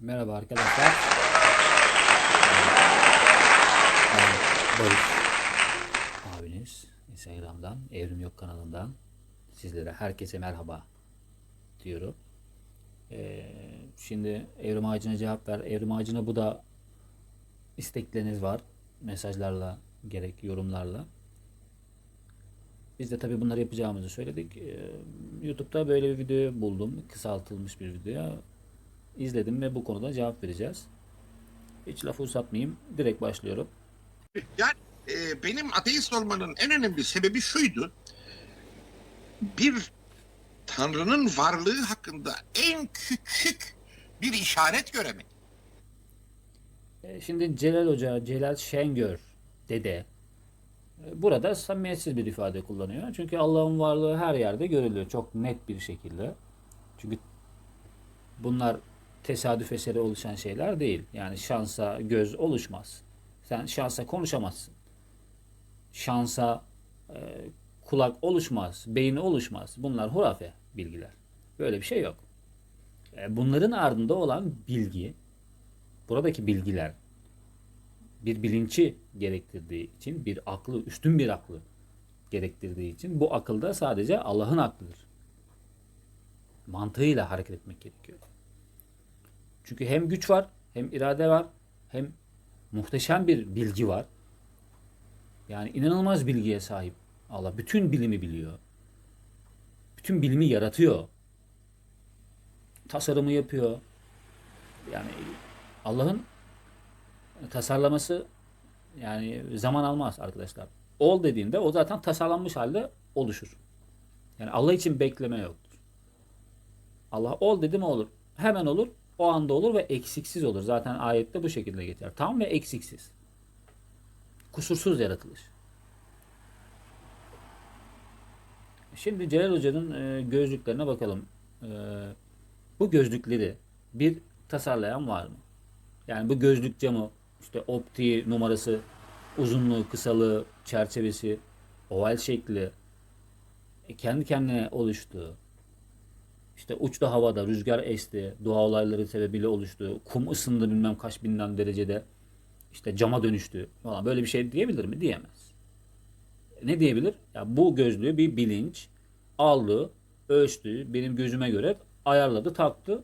Merhaba arkadaşlar. Ben Barış abiniz Instagram'dan Evrim Yok kanalından sizlere herkese merhaba diyorum. Ee, şimdi Evrim Ağacı'na cevap ver. Evrim Ağacı'na bu da istekleriniz var. Mesajlarla gerek yorumlarla. Biz de tabii bunları yapacağımızı söyledik. Ee, YouTube'da böyle bir video buldum. Kısaltılmış bir video. İzledim ve bu konuda cevap vereceğiz. Hiç lafı uzatmayayım. Direkt başlıyorum. Yani e, benim ateist olmanın en önemli sebebi şuydu. Bir Tanrı'nın varlığı hakkında en küçük bir işaret göremedim. Ee, Şimdi Celal Hoca, Celal Şengör dede e, burada samimiyetsiz bir ifade kullanıyor. Çünkü Allah'ın varlığı her yerde görülüyor. Çok net bir şekilde. Çünkü bunlar tesadüf eseri oluşan şeyler değil. Yani şansa göz oluşmaz. Sen şansa konuşamazsın. Şansa e, kulak oluşmaz, beyin oluşmaz. Bunlar hurafe bilgiler. Böyle bir şey yok. E, bunların ardında olan bilgi, buradaki bilgiler bir bilinci gerektirdiği için, bir aklı, üstün bir aklı gerektirdiği için bu akılda sadece Allah'ın aklıdır. Mantığıyla hareket etmek gerekiyor. Çünkü hem güç var, hem irade var, hem muhteşem bir bilgi var. Yani inanılmaz bilgiye sahip Allah. Bütün bilimi biliyor. Bütün bilimi yaratıyor. Tasarımı yapıyor. Yani Allah'ın tasarlaması yani zaman almaz arkadaşlar. Ol dediğinde o zaten tasarlanmış halde oluşur. Yani Allah için bekleme yoktur. Allah ol dedi mi olur. Hemen olur. O anda olur ve eksiksiz olur. Zaten ayette bu şekilde geçer. Tam ve eksiksiz. Kusursuz yaratılış. Şimdi Celal Hoca'nın e, gözlüklerine bakalım. E, bu gözlükleri bir tasarlayan var mı? Yani bu gözlük camı, işte optiği numarası, uzunluğu, kısalığı, çerçevesi, oval şekli, e, kendi kendine oluştu. İşte uçtu havada, rüzgar esti, doğa olayları sebebiyle oluştu. Kum ısındı bilmem kaç binden derecede. işte cama dönüştü falan. Böyle bir şey diyebilir mi? Diyemez. Ne diyebilir? Ya bu gözlüğü bir bilinç aldı, ölçtü, benim gözüme göre ayarladı, taktı,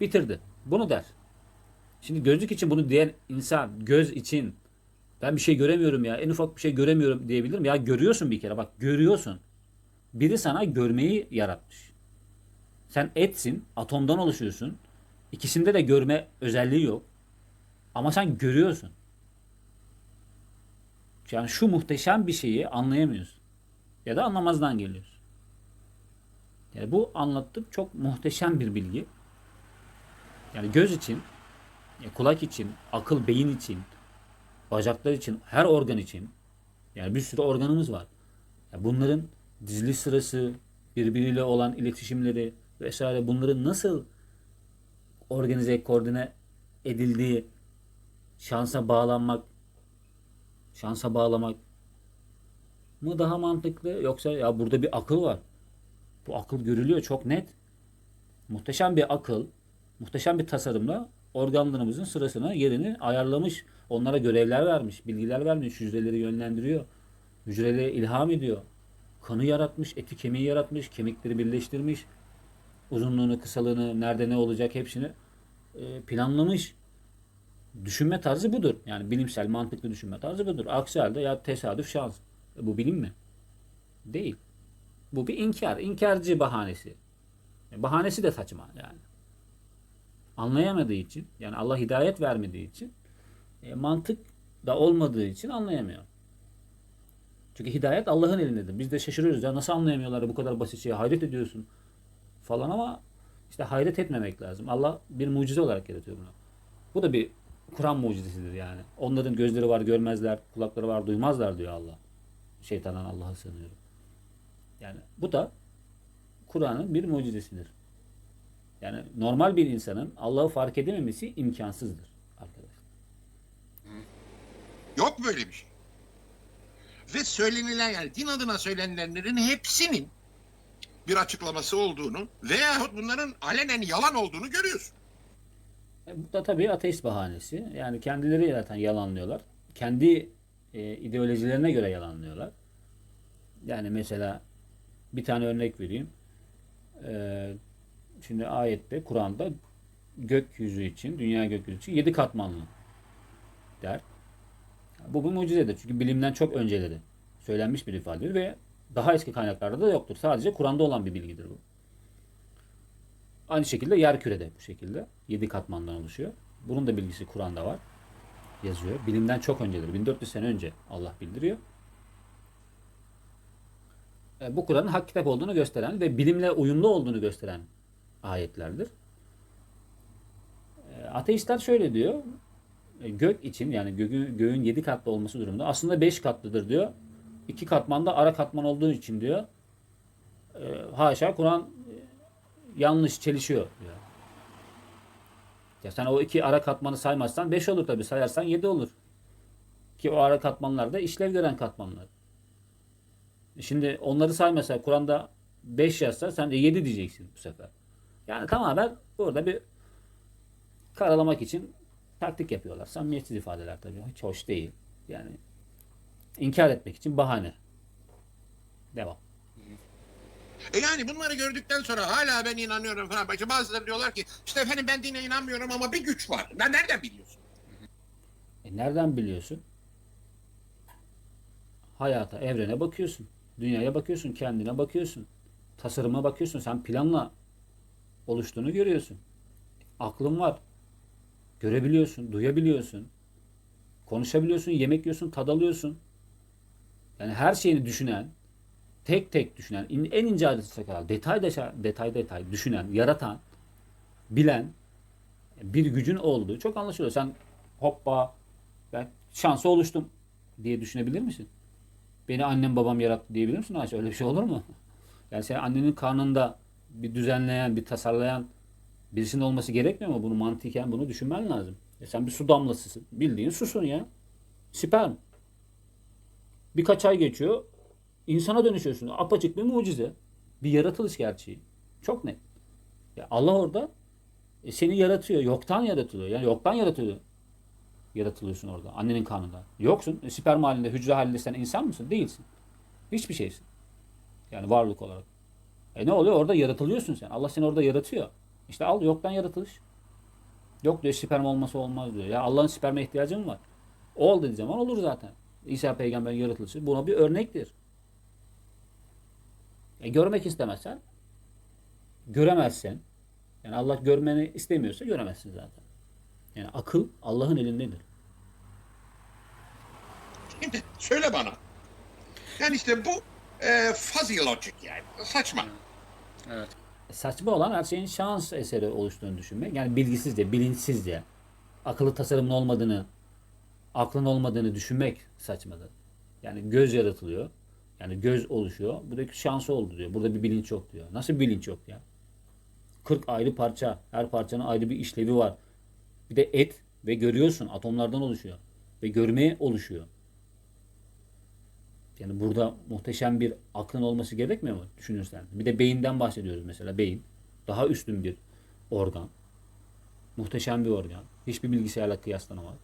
bitirdi. Bunu der. Şimdi gözlük için bunu diyen insan göz için ben bir şey göremiyorum ya en ufak bir şey göremiyorum diyebilir mi? Ya görüyorsun bir kere bak görüyorsun. Biri sana görmeyi yaratmış. Sen etsin, atomdan oluşuyorsun. İkisinde de görme özelliği yok. Ama sen görüyorsun. Yani şu muhteşem bir şeyi anlayamıyorsun. Ya da anlamazdan geliyorsun. Yani bu anlattığım çok muhteşem bir bilgi. Yani göz için, kulak için, akıl, beyin için, bacaklar için, her organ için yani bir sürü organımız var. Ya bunların dizili sırası, birbiriyle olan iletişimleri vesaire bunların nasıl organize, koordine edildiği, şansa bağlanmak, şansa bağlamak mı daha mantıklı yoksa ya burada bir akıl var. Bu akıl görülüyor çok net. Muhteşem bir akıl, muhteşem bir tasarımla organlarımızın sırasına yerini ayarlamış. Onlara görevler vermiş, bilgiler vermiş, hücreleri yönlendiriyor. Hücreleri ilham ediyor. Kanı yaratmış, eti kemiği yaratmış, kemikleri birleştirmiş. Uzunluğunu, kısalığını, nerede ne olacak hepsini e, planlamış. Düşünme tarzı budur. Yani bilimsel, mantıklı düşünme tarzı budur. Aksi halde ya tesadüf şans. E, bu bilim mi? Değil. Bu bir inkar. İnkarcı bahanesi. E, bahanesi de saçma yani. Anlayamadığı için, yani Allah hidayet vermediği için, mantık da olmadığı için anlayamıyor. Çünkü hidayet Allah'ın elindedir. Biz de şaşırıyoruz ya nasıl anlayamıyorlar bu kadar basit şeyi hayret ediyorsun falan ama işte hayret etmemek lazım. Allah bir mucize olarak yaratıyor bunu. Bu da bir Kur'an mucizesidir yani. Onların gözleri var görmezler, kulakları var duymazlar diyor Allah. Şeytandan Allah'a sığınıyorum. Yani bu da Kur'an'ın bir mucizesidir. Yani normal bir insanın Allah'ı fark edememesi imkansızdır arkadaşlar. Yok böyle bir şey. Ve söylenilen yani din adına söylenenlerin hepsinin bir açıklaması olduğunu veyahut bunların alenen yalan olduğunu görüyorsun. E, Bu da tabii ateist bahanesi. Yani kendileri zaten yalanlıyorlar. Kendi e, ideolojilerine göre yalanlıyorlar. Yani mesela bir tane örnek vereyim. E, şimdi ayette, Kur'an'da gökyüzü için, dünya gökyüzü için yedi katmanlı der. Bu bir mucizedir. Çünkü bilimden çok önceleri söylenmiş bir ifadedir ve daha eski kaynaklarda da yoktur. Sadece Kur'an'da olan bir bilgidir bu. Aynı şekilde yer kürede bu şekilde. Yedi katmandan oluşuyor. Bunun da bilgisi Kur'an'da var. Yazıyor. Bilimden çok öncedir. 1400 sene önce Allah bildiriyor. E, Bu Kur'an'ın hak kitap olduğunu gösteren ve bilimle uyumlu olduğunu gösteren ayetlerdir. E, Ateistler şöyle diyor. E, Gök için yani göğün, göğün yedi katlı olması durumunda aslında beş katlıdır diyor. İki katmanda ara katman olduğu için diyor. E, haşa Kur'an yanlış çelişiyor diyor. Ya sen o iki ara katmanı saymazsan 5 olur tabii. Sayarsan 7 olur. Ki o ara katmanlar da işlev gören katmanlar. Şimdi onları saymasa Kur'an'da 5 yazsa sen de 7 diyeceksin bu sefer. Yani tamamen burada bir karalamak için taktik yapıyorlar. Samimiyetsiz ifadeler tabii. Hiç hoş değil. Yani inkar etmek için bahane. Devam. E yani bunları gördükten sonra hala ben inanıyorum falan. İşte bazıları diyorlar ki işte efendim ben dine inanmıyorum ama bir güç var. Ben nereden biliyorsun? E nereden biliyorsun? Hayata, evrene bakıyorsun. Dünyaya bakıyorsun, kendine bakıyorsun. Tasarıma bakıyorsun. Sen planla oluştuğunu görüyorsun. Aklın var. Görebiliyorsun, duyabiliyorsun. Konuşabiliyorsun, yemek yiyorsun, tad alıyorsun. Yani her şeyini düşünen, tek tek düşünen, en ince ayrıntısına kadar detay, detay detay düşünen, yaratan, bilen bir gücün olduğu çok anlaşılıyor. Sen hoppa ben şansı oluştum diye düşünebilir misin? Beni annem babam yarattı diyebilir misin? Ayşe? Öyle bir şey olur mu? Yani sen annenin karnında bir düzenleyen, bir tasarlayan birisinin olması gerekmiyor mu? Bunu mantıken bunu düşünmen lazım. E sen bir su damlasısın. Bildiğin susun ya. Sperm. Birkaç ay geçiyor. insana dönüşüyorsun. Apaçık bir mucize. Bir yaratılış gerçeği. Çok net. Ya Allah orada e, seni yaratıyor. Yoktan yaratılıyor. Yani yoktan yaratılıyor. Yaratılıyorsun orada. Annenin karnında. Yoksun. E, sperm halinde, hücre halinde sen insan mısın? Değilsin. Hiçbir şeysin. Yani varlık olarak. E ne oluyor? Orada yaratılıyorsun sen. Allah seni orada yaratıyor. İşte al yoktan yaratılış. Yok diyor sperm olması olmaz diyor. Ya Allah'ın sperme ihtiyacı mı var? Ol dediği zaman olur zaten. İsa peygamberin yaratılışı buna bir örnektir. E, görmek istemezsen göremezsen yani Allah görmeni istemiyorsa göremezsin zaten. Yani akıl Allah'ın elindedir. Şimdi söyle bana. Yani işte bu e, fuzzy logic yani. Saçma. Evet. Saçma olan her şeyin şans eseri oluştuğunu düşünmek. Yani bilgisizce, bilinçsizce, akıllı tasarımın olmadığını, aklın olmadığını düşünmek saçmadır. Yani göz yaratılıyor. Yani göz oluşuyor. Buradaki şansı oldu diyor. Burada bir bilinç yok diyor. Nasıl bilinç yok ya? 40 ayrı parça. Her parçanın ayrı bir işlevi var. Bir de et ve görüyorsun atomlardan oluşuyor. Ve görmeye oluşuyor. Yani burada muhteşem bir aklın olması gerekmiyor mu düşünürsen? Bir de beyinden bahsediyoruz mesela. Beyin daha üstün bir organ. Muhteşem bir organ. Hiçbir bilgisayarla kıyaslanamaz.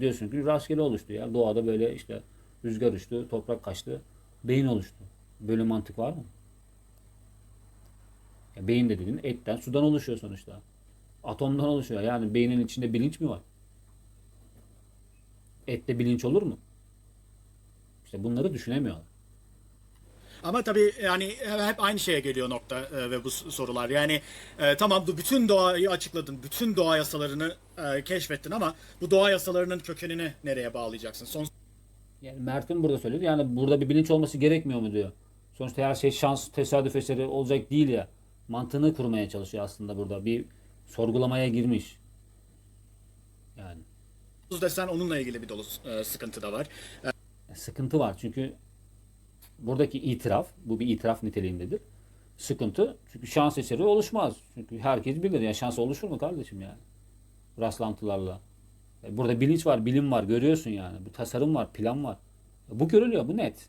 Diyorsun ki rastgele oluştu ya. Doğada böyle işte rüzgar uçtu, toprak kaçtı, beyin oluştu. Böyle mantık var mı? Ya beyin de dediğin etten, sudan oluşuyor sonuçta. Atomdan oluşuyor. Yani beynin içinde bilinç mi var? Ette bilinç olur mu? İşte bunları düşünemiyorlar. Ama tabii yani hep aynı şeye geliyor nokta e, ve bu sorular. Yani e, tamam bu bütün doğayı açıkladın, bütün doğa yasalarını e, keşfettin ama bu doğa yasalarının kökenini nereye bağlayacaksın? Son Yani Mert'in burada söyledi. Yani burada bir bilinç olması gerekmiyor mu diyor. Sonuçta her şey şans, tesadüf eseri olacak değil ya. Mantığını kurmaya çalışıyor aslında burada. Bir sorgulamaya girmiş. Yani desen onunla ilgili bir dolu e, sıkıntı da var. sıkıntı var. Çünkü buradaki itiraf, bu bir itiraf niteliğindedir. Sıkıntı çünkü şans eseri oluşmaz. Çünkü herkes bilir. Ya şans oluşur mu kardeşim yani? Rastlantılarla. E, Burada bilinç var, bilim var. Görüyorsun yani. Bir tasarım var, plan var. E, Bu görülüyor, bu net.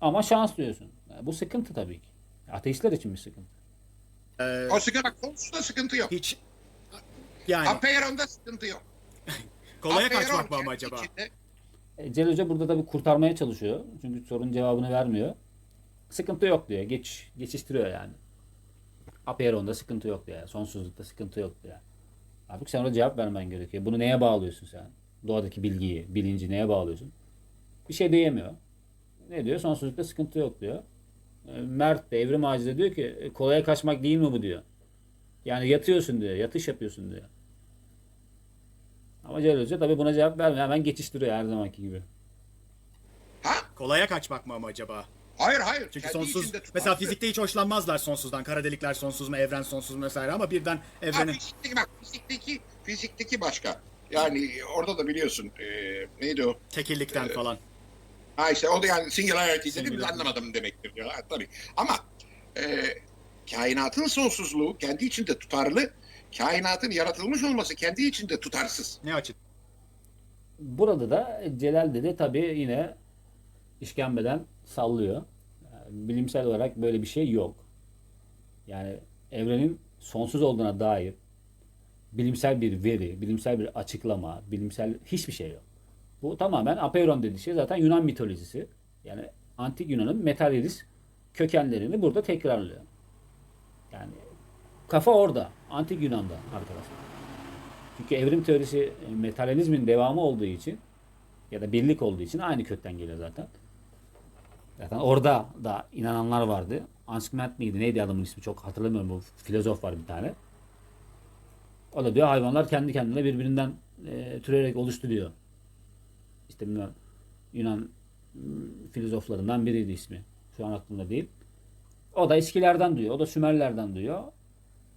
Ama şans diyorsun. E, Bu sıkıntı tabii ki. Ateistler için bir sıkıntı. E, O sigara konusunda sıkıntı yok. hiç Yani Apeiron'da sıkıntı yok. kolaya Apeiron kaçmak mı ama acaba? içinde- Celal Hoca burada tabii kurtarmaya çalışıyor. Çünkü sorunun cevabını vermiyor. Sıkıntı yok diyor. Geç, geçiştiriyor yani. Apeiron'da sıkıntı yok diyor. Sonsuzlukta sıkıntı yok diyor. Halbuki sen orada cevap vermen gerekiyor. Bunu neye bağlıyorsun sen? Doğadaki bilgiyi, bilinci neye bağlıyorsun? Bir şey diyemiyor. Ne diyor? Sonsuzlukta sıkıntı yok diyor. E, Mert de Evrim Ağacı diyor ki "E, kolaya kaçmak değil mi bu diyor. Yani yatıyorsun diyor. Yatış yapıyorsun diyor. Ama Celal Hoca tabii buna cevap vermiyor. Hemen geçiştiriyor her zamanki gibi. Ha? Kolaya kaçmak mı ama acaba? Hayır hayır. Çünkü Kendi sonsuz içinde mesela fizikte hiç hoşlanmazlar sonsuzdan. Kara delikler sonsuz mu, evren sonsuz mu vesaire ama birden Ha, evrenin fizikteki bak fizikteki fizikteki başka. Yani orada da biliyorsun e, neydi o? tekillikten falan. Ha işte o da yani singularity dedi biz Singularity. anlamadım demektir diyor. Ha, tabii. Ama e, kainatın sonsuzluğu kendi içinde tutarlı, kainatın yaratılmış olması kendi içinde tutarsız. Ne açı? Burada da Celal dedi tabii yine işkembeden sallıyor. Yani bilimsel olarak böyle bir şey yok. Yani evrenin sonsuz olduğuna dair bilimsel bir veri, bilimsel bir açıklama, bilimsel hiçbir şey yok. Bu tamamen Apeiron dediği şey zaten Yunan mitolojisi. Yani antik Yunan'ın materyalist kökenlerini burada tekrarlıyor. Yani kafa orada. Antik Yunan'da arkadaşlar. Çünkü evrim teorisi e, materyalizmin devamı olduğu için ya da birlik olduğu için aynı kökten geliyor zaten. Zaten orada da inananlar vardı. Anskmet miydi? Neydi adamın ismi? Çok hatırlamıyorum. Bu filozof var bir tane. O da diyor hayvanlar kendi kendine birbirinden e, türeyerek oluştu diyor. İşte bilmem, Yunan mm, filozoflarından biriydi ismi. Şu an aklımda değil. O da eskilerden duyuyor. O da Sümerlerden duyuyor.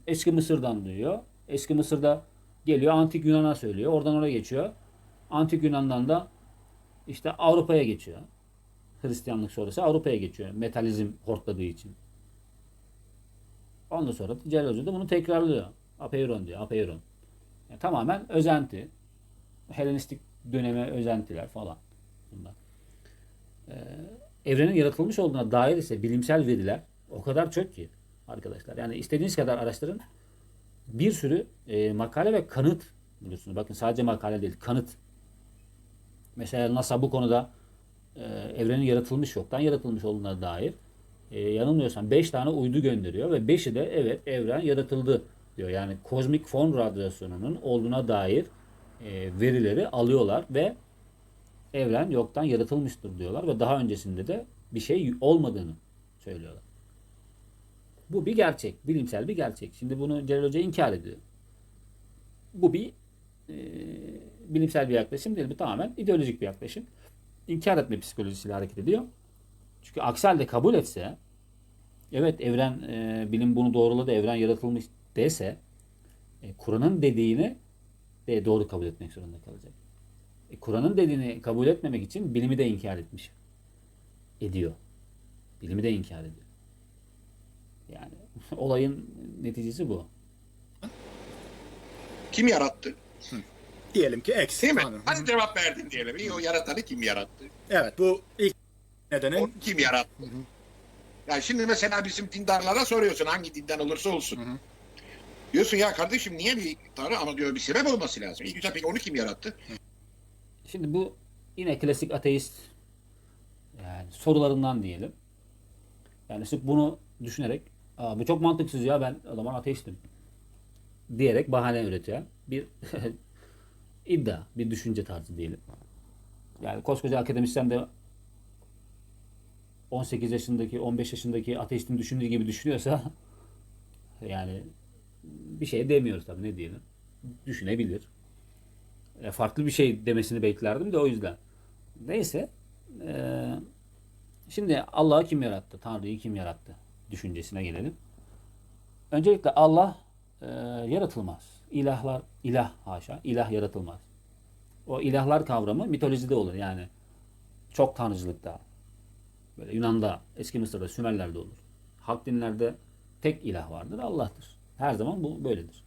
Eski Mısır'dan duyuyor. Eski Mısır'da geliyor antik Yunan'a söylüyor. Oradan oraya geçiyor. Antik Yunan'dan da işte Avrupa'ya geçiyor. Hristiyanlık sonrası Avrupa'ya geçiyor. Metalizm hortladığı için. Ondan sonra Celal Hoca da bunu tekrarlıyor. Apeiron diyor. Apeiron. Yani tamamen özenti. Helenistik döneme özentiler falan. Bunlar. Ee, evrenin yaratılmış olduğuna dair ise bilimsel veriler o kadar çok ki arkadaşlar. Yani istediğiniz kadar araştırın. Bir sürü e, makale ve kanıt biliyorsunuz. Bakın sadece makale değil, kanıt. Mesela NASA bu konuda e, evrenin yaratılmış yoktan yaratılmış olduğuna dair e, yanılmıyorsam 5 tane uydu gönderiyor ve 5'i de evet evren yaratıldı diyor. Yani kozmik fon radyasyonunun olduğuna dair e, verileri alıyorlar ve evren yoktan yaratılmıştır diyorlar ve daha öncesinde de bir şey olmadığını söylüyorlar. Bu bir gerçek, bilimsel bir gerçek. Şimdi bunu Celal Hoca inkar ediyor. Bu bir e, bilimsel bir yaklaşım değil, bu tamamen ideolojik bir yaklaşım. İnkar etme psikolojisiyle hareket ediyor. Çünkü aksi halde kabul etse, evet evren, e, bilim bunu doğruladı, evren yaratılmış dese, e, Kur'an'ın dediğini de doğru kabul etmek zorunda kalacak. E, Kur'an'ın dediğini kabul etmemek için bilimi de inkar etmiş. Ediyor. Bilimi de inkar ediyor. Yani olayın neticesi bu. Kim yarattı? Diyelim ki X. Değil mi? Tanrı. Hadi cevap verdin diyelim. İyi o yaratanı kim yarattı? Evet bu ilk O nedenin kim yarattı? Yani şimdi mesela bizim dindarlara soruyorsun hangi dinden olursa olsun. Diyorsun ya kardeşim niye bir tanrı ama diyor bir sebep olması lazım. İyi güzel peki onu kim yarattı? Şimdi bu yine klasik ateist yani sorularından diyelim. Yani sırf bunu düşünerek Aa, bu çok mantıksız ya ben o zaman ateistim diyerek bahane üreten bir iddia, bir düşünce tarzı diyelim. Yani koskoca akademisyen de 18 yaşındaki, 15 yaşındaki ateistin düşündüğü gibi düşünüyorsa yani bir şey demiyoruz tabii ne diyelim. Düşünebilir. E, farklı bir şey demesini beklerdim de o yüzden. Neyse. e, şimdi Allah'ı kim yarattı? Tanrı'yı kim yarattı? Düşüncesine gelelim. Öncelikle Allah e, yaratılmaz. İlahlar, ilah haşa, ilah yaratılmaz. O ilahlar kavramı mitolojide olur. Yani çok tanrıcılıkta. Böyle Yunan'da, eski Mısır'da, Sümerler'de olur. Halk dinlerde tek ilah vardır, Allah'tır. Her zaman bu böyledir.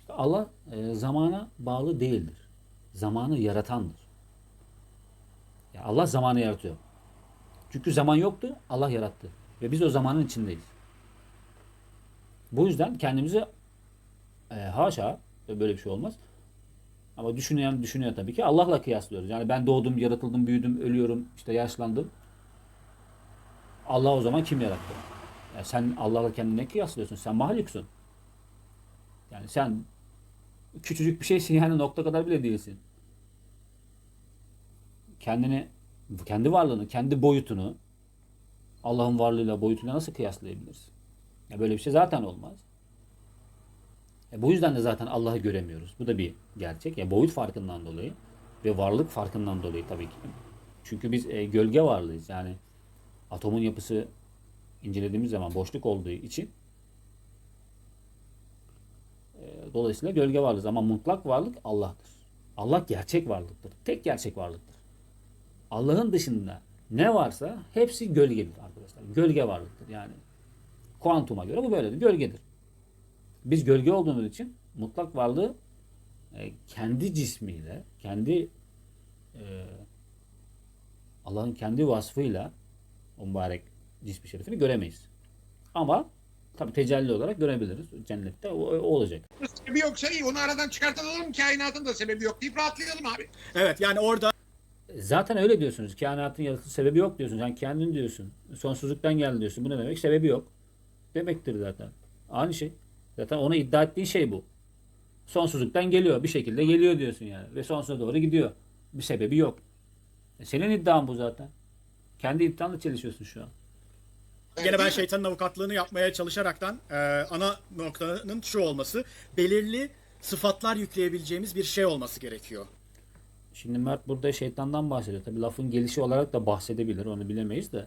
İşte Allah e, zamana bağlı değildir. Zamanı yaratandır. Ya Allah zamanı yaratıyor. Çünkü zaman yoktu, Allah yarattı. Ve biz o zamanın içindeyiz. Bu yüzden kendimizi E, haşa böyle bir şey olmaz. Ama düşünen düşünüyor tabii ki. Allah'la kıyaslıyoruz. Yani ben doğdum, yaratıldım, büyüdüm, ölüyorum, işte yaşlandım. Allah o zaman kim yarattı? Ya sen Allah'la kendine kıyaslıyorsun. Sen mahluksun. Yani sen küçücük bir şeysin yani nokta kadar bile değilsin. Kendini, kendi varlığını, kendi boyutunu Allah'ın varlığıyla, boyutuyla nasıl kıyaslayabilirsin? Ya böyle bir şey zaten olmaz. E bu yüzden de zaten Allah'ı göremiyoruz. Bu da bir gerçek. Ya boyut farkından dolayı ve varlık farkından dolayı tabii ki. Çünkü biz e, gölge varlığıyız. Yani atomun yapısı incelediğimiz zaman boşluk olduğu için e, dolayısıyla gölge varlığız ama mutlak varlık Allah'tır. Allah gerçek varlıktır. Tek gerçek varlıktır. Allah'ın dışında ne varsa hepsi gölgedir arkadaşlar. Gölge varlıktır yani. Kuantuma göre bu böyledir. Gölgedir. Biz gölge olduğumuz için mutlak varlığı e, kendi cismiyle, kendi e, Allah'ın kendi vasfıyla o mübarek cismi şerifini göremeyiz. Ama tabi tecelli olarak görebiliriz. Cennette o, o olacak. Sebebi yoksa iyi onu aradan çıkartalım kainatın da sebebi yok deyip rahatlayalım abi. Evet yani orada Zaten öyle diyorsunuz. Kainatın yaratılış sebebi yok diyorsunuz. Sen kendin diyorsun. Sonsuzluktan geldi diyorsun. Bu ne demek? Sebebi yok. Demektir zaten. Aynı şey. Zaten ona iddia ettiğin şey bu. Sonsuzluktan geliyor. Bir şekilde geliyor diyorsun yani. Ve sonsuza doğru gidiyor. Bir sebebi yok. E senin iddian bu zaten. Kendi iddianla çelişiyorsun şu an. Gene ben şeytanın avukatlığını yapmaya çalışaraktan e, ana noktanın şu olması belirli sıfatlar yükleyebileceğimiz bir şey olması gerekiyor. Şimdi Mert burada şeytandan bahsediyor. Tabi lafın gelişi olarak da bahsedebilir. Onu bilemeyiz de.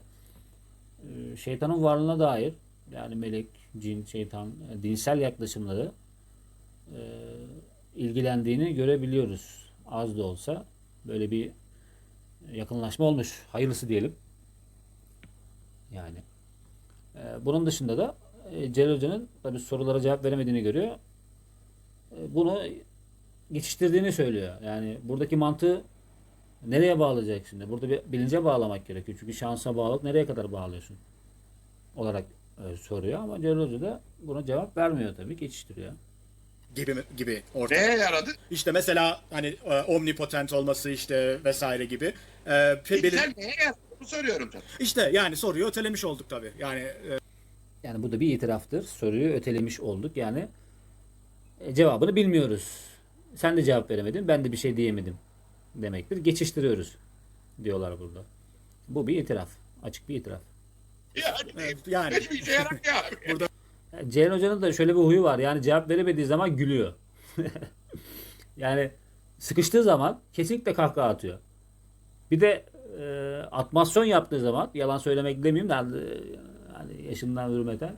Ee, Şeytanın varlığına dair yani melek, cin, şeytan, dinsel yaklaşımları e, ilgilendiğini görebiliyoruz. Az da olsa böyle bir yakınlaşma olmuş. Hayırlısı diyelim. Yani. E, bunun dışında da e, Celal Hoca'nın tabi sorulara cevap veremediğini görüyor. E, bunu geçiştirdiğini söylüyor. Yani buradaki mantığı nereye bağlayacak şimdi? Burada bir bilince bağlamak gerekiyor. Çünkü şansa bağlılık nereye kadar bağlıyorsun? Olarak e, soruyor ama Celal Hoca da buna cevap vermiyor tabii. Geçiştiriyor. gibi gibi orada. Neye yaradı? İşte mesela hani e, omnipotent olması işte vesaire gibi. E, pe- belir- neye yaradı? Bunu soruyorum sana. İşte yani soruyu ötelemiş olduk tabii. Yani e, Yani bu da bir itiraftır. Soruyu ötelemiş olduk. Yani e, cevabını bilmiyoruz. Sen de cevap veremedin. Ben de bir şey diyemedim demektir. Geçiştiriyoruz diyorlar burada. Bu bir itiraf. Açık bir itiraf. Yani, Evet, yani. hiçbir işe yaramıyor abi. Burada- Yani Ceyhan Hoca'nın da şöyle bir huyu var. Yani cevap veremediği zaman gülüyor. yani sıkıştığı zaman kesinlikle kahkaha atıyor. Bir de e, atmasyon yaptığı zaman yalan söylemek demeyeyim de hani, hani yaşından hürmeten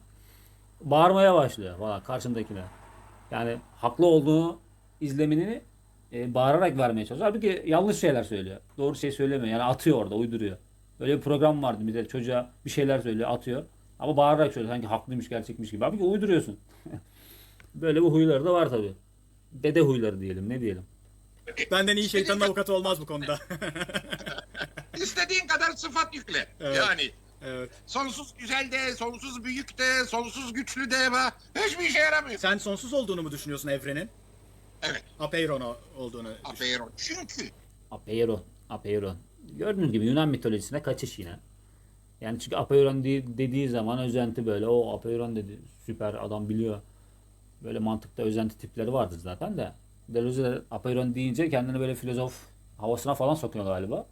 bağırmaya başlıyor falan karşındakine. Yani haklı olduğunu izlemini e, bağırarak vermeye çalışıyor. Halbuki yanlış şeyler söylüyor. Doğru şey söylemiyor. Yani atıyor orada, uyduruyor. Böyle bir program vardı bir de çocuğa bir şeyler söylüyor, atıyor. Ama bağırarak söylüyor. Sanki haklıymış, gerçekmiş gibi. Halbuki uyduruyorsun. Böyle bir huyları da var tabii. Dede huyları diyelim, ne diyelim. benden iyi şeytanın avukatı olmaz bu konuda. İstediğin kadar sıfat yükle. Evet. Yani evet. sonsuz güzel de, sonsuz büyük de, sonsuz güçlü de hiçbir işe yaramıyor. Sen sonsuz olduğunu mu düşünüyorsun evrenin? Evet. Apeiron olduğunu. Aferin. Çünkü Apeiron, Apeiron. Gördüğünüz gibi Yunan mitolojisine kaçış yine. Yani çünkü Apeiron di- dediği zaman özenti böyle. O Apeiron dedi. Süper adam biliyor. Böyle mantıkta özenti tipleri vardır zaten de. Deleuze de Apeiron deyince kendini böyle filozof havasına falan sokuyor galiba.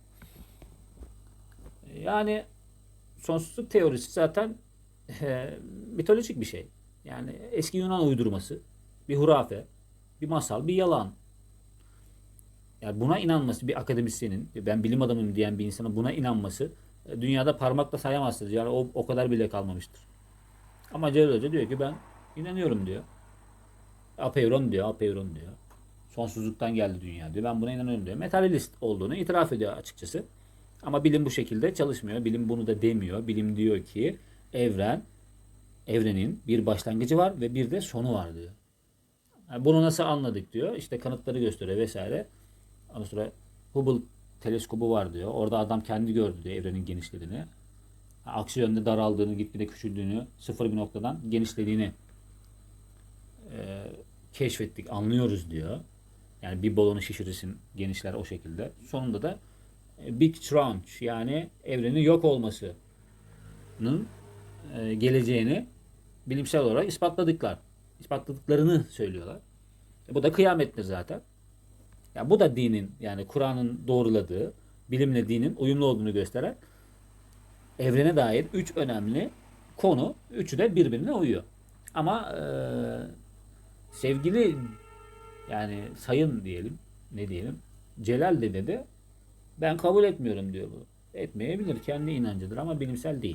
Yani sonsuzluk teorisi zaten e, mitolojik bir şey. Yani eski Yunan uydurması, bir hurafe, bir masal, bir yalan. Yani buna inanması bir akademisyenin, ben bilim adamıyım diyen bir insanın buna inanması e, dünyada parmakla sayamazsınız. Yani o, o kadar bile kalmamıştır. Ama Celal Hoca diyor ki ben inanıyorum diyor. Apeiron diyor, Apeiron diyor. Sonsuzluktan geldi dünya diyor. Ben buna inanıyorum diyor. Materyalist olduğunu itiraf ediyor açıkçası. Ama bilim bu şekilde çalışmıyor. Bilim bunu da demiyor. Bilim diyor ki evren, evrenin bir başlangıcı var ve bir de sonu var diyor. Yani bunu nasıl anladık diyor. İşte kanıtları gösteriyor vesaire. Ondan sonra Hubble teleskobu var diyor. Orada adam kendi gördü diyor evrenin genişlediğini. Aksi yönde daraldığını, gitgide küçüldüğünü, sıfır bir noktadan genişlediğini e, keşfettik, anlıyoruz diyor. Yani bir balonu şişirirsin genişler o şekilde. Sonunda da e, Big Crunch yani evrenin yok olmasının e, geleceğini bilimsel olarak ispatladıklar. İspatladıklarını söylüyorlar. E, bu da kıyamettir zaten. Ya bu da dinin yani Kur'an'ın doğruladığı, bilimle dinin uyumlu olduğunu gösteren evrene dair üç önemli konu. Üçü de birbirine uyuyor. Ama e, sevgili yani sayın diyelim ne diyelim Celal de ben kabul etmiyorum diyor bu. Etmeyebilir kendi inancıdır ama bilimsel değil.